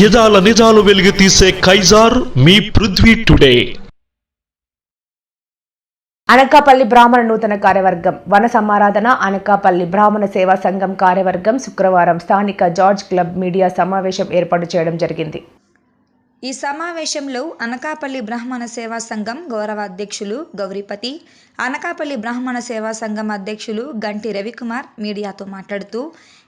యదాల నిజాలు వెలిగి తీసే కైజార్ మీ పృథ్వీ టుడే. అనకాపల్లి బ్రాహ్మణ నూతన కార్యవర్గం వన సమారాధన అనకాపల్లి బ్రాహ్మణ సేవా సంఘం కార్యవర్గం శుక్రవారం స్థానిక జార్జ్ క్లబ్ మీడియా సమావేశం ఏర్పాటు చేయడం జరిగింది. ఈ సమావేశంలో అనకాపల్లి బ్రాహ్మణ సేవా సంఘం గౌరవ అధ్యక్షులు గౌరీపతి అనకాపల్లి బ్రాహ్మణ సేవా సంఘం అధ్యక్షులు గంటి రవికుమార్ మీడియాతో మాట్లాడుతూ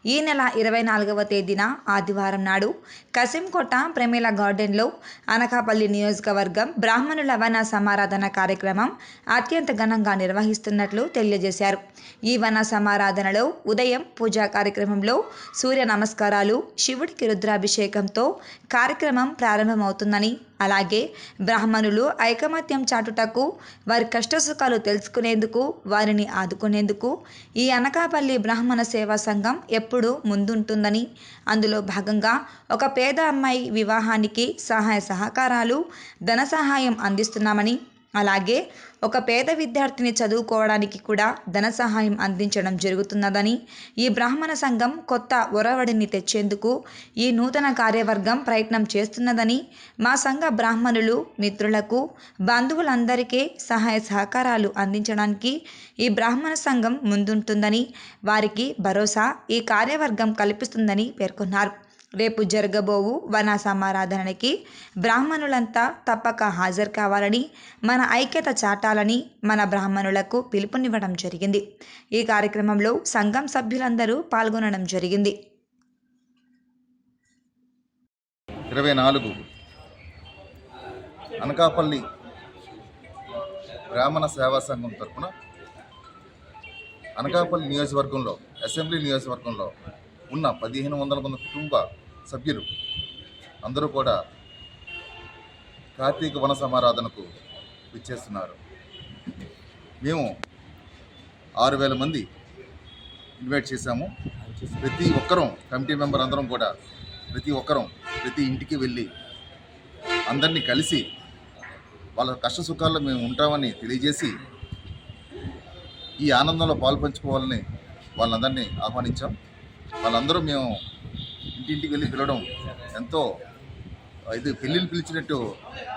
ఈ నెల ఇరవై నాలుగవ తేదీన ఆదివారం నాడు కసింకోట ప్రేమేల గార్డెన్లో అనకాపల్లి నియోజకవర్గం బ్రాహ్మణుల వన సమారాధన కార్యక్రమం అత్యంత ఘనంగా నిర్వహిస్తున్నట్లు తెలియజేశారు. ఈ వన సమారాధనలో ఉదయం పూజా కార్యక్రమంలో సూర్య నమస్కారాలు శివుడికి రుద్రాభిషేకంతో కార్యక్రమం ప్రారంభమవుతుందని అలాగే బ్రాహ్మణులు ఐకమత్యం చాటుటకు వారి కష్టసుఖాలు తెలుసుకునేందుకు వారిని ఆదుకునేందుకు ఈ అనకాపల్లి బ్రాహ్మణ సేవా సంఘం ఎప్పుడూ ముందుంటుందని అందులో భాగంగా ఒక పేద అమ్మాయి వివాహానికి సహాయ సహకారాలు ధన సహాయం అందిస్తున్నామని అలాగే ఒక పేద విద్యార్థిని చదువుకోవడానికి కూడా ధన సహాయం అందించడం జరుగుతున్నదని ఈ బ్రాహ్మణ సంఘం కొత్త ఒరవడిని తెచ్చేందుకు ఈ నూతన కార్యవర్గం ప్రయత్నం చేస్తున్నదని మా సంఘ బ్రాహ్మణులు మిత్రులకు బంధువులందరికీ సహాయ సహకారాలు అందించడానికి ఈ బ్రాహ్మణ సంఘం ముందుంటుందని వారికి భరోసా ఈ కార్యవర్గం కల్పిస్తుందని పేర్కొన్నారు. రేపు జరగబోవు వన సమారాధనకి బ్రాహ్మణులంతా తప్పక హాజరు కావాలని మన ఐక్యత చాటాలని మన బ్రాహ్మణులకు పిలుపునివ్వడం జరిగింది. ఈ కార్యక్రమంలో సంఘం సభ్యులందరూ పాల్గొనడం జరిగింది. ఇరవై నాలుగు. అనకాపల్లి బ్రాహ్మణ సేవా సంఘం తరఫున అనకాపల్లి నియోజకవర్గంలో అసెంబ్లీ నియోజకవర్గంలో ఉన్న పదిహేను వందల మంది కుటుంబ సభ్యులు అందరూ కూడా కార్తీక వన సమారాధనకు విచ్చేస్తున్నారు. మేము ఆరు వేల మంది ఇన్వైట్ చేశాము. ప్రతి ఒక్కరం కమిటీ మెంబర్ అందరం కూడా ప్రతి ఒక్కరం ప్రతి ఇంటికి వెళ్ళి అందరినీ కలిసి వాళ్ళ కష్ట సుఖాల్లో మేము ఉంటామని తెలియజేసి ఈ ఆనందంలో పాల్పంచుకోవాలని వాళ్ళందరినీ ఆహ్వానించాం. వాళ్ళందరూ మేము ఇంటింటికి వెళ్ళి పిలవడం ఎంతో ఇది పెళ్ళిళ్ళు పిలిచినట్టు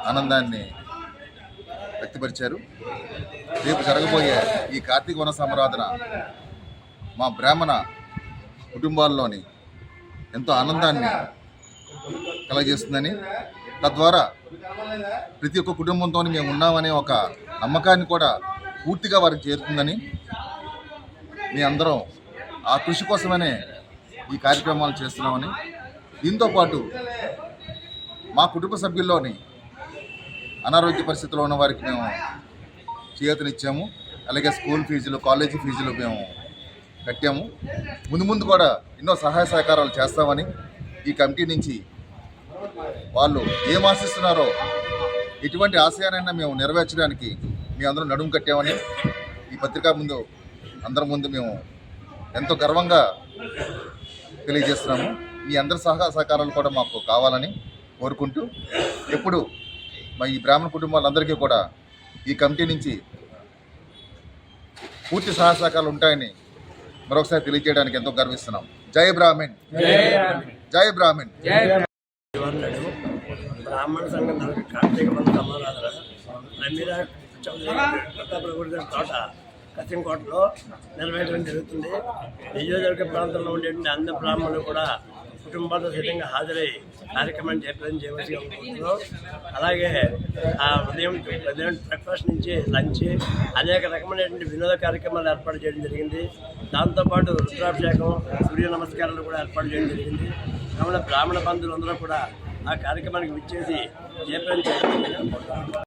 ఆనందాన్ని వ్యక్తపరిచారు. రేపు జరగబోయే ఈ కార్తీక వన సమారాధన మా బ్రాహ్మణ కుటుంబాల్లోని ఎంతో ఆనందాన్ని కలగజేస్తుందని తద్వారా ప్రతి ఒక్క కుటుంబంతో మేము ఉన్నామనే ఒక నమ్మకాన్ని కూడా పూర్తిగా వారికి చేరుతుందని మీ అందరం ఆ కృషి కోసమనే ఈ కార్యక్రమాలు చేస్తున్నామని. దీంతో పాటు మా కుటుంబ సభ్యుల్లోని అనారోగ్య పరిస్థితిలో ఉన్న వారికి మేము చేతనిచ్చాము అలాగే స్కూల్ ఫీజులు కాలేజీ ఫీజులు మేము కట్టాము. ముందు ముందు కూడా ఎన్నో సహాయ సహకారాలు చేస్తామని ఈ కమిటీ నుంచి వాళ్ళు ఏం ఆశిస్తున్నారో ఎటువంటి ఆశయానైనా మేము నెరవేర్చడానికి మీ అందరం నడుము కట్టామని ఈ పత్రికా ముందు అందరి ముందు మేము ఎంతో గర్వంగా తెలియజేస్తున్నాము. మీ అందరి సహకార సహకారాలు కూడా మాకు కావాలని కోరుకుంటూ ఎప్పుడు మా ఈ బ్రాహ్మణ కుటుంబాలందరికీ కూడా ఈ కమిటీ నుంచి పూర్తి సహాయ సహకారాలు ఉంటాయని మరొకసారి తెలియజేయడానికి ఎంతో గర్విస్తున్నాం. జై బ్రాహ్మణ్. జై బ్రాహ్మణ్. బ్రాహ్మణ. సంఘం తరఫు కార్తీక ప్రమీర ప్రతాపరగుడి తోట కసింకోటలో నిర్వహించడం జరుగుతుంది. నియోజకవర్గ ప్రాంతంలో ఉండేటువంటి అన్న బ్రాహ్మణులు కూడా కుటుంబాలతో సిద్ధంగా హాజరై కార్యక్రమాన్ని చేపడం చేయవలసి కోరుతున్నాం అలాగే ఆ ఉదయం ఉదయం బ్రేక్ఫాస్ట్ నుంచి లంచ్ అనేక రకమైనటువంటి వినోద కార్యక్రమాలు ఏర్పాటు చేయడం జరిగింది. దాంతోపాటు రుద్రాభిషేకం సూర్య నమస్కారాలు కూడా ఏర్పాటు చేయడం జరిగింది. కావున బ్రాహ్మణ బంధువులందరూ కూడా ఆ కార్యక్రమానికి విచ్చేసి చేపడం చేయడం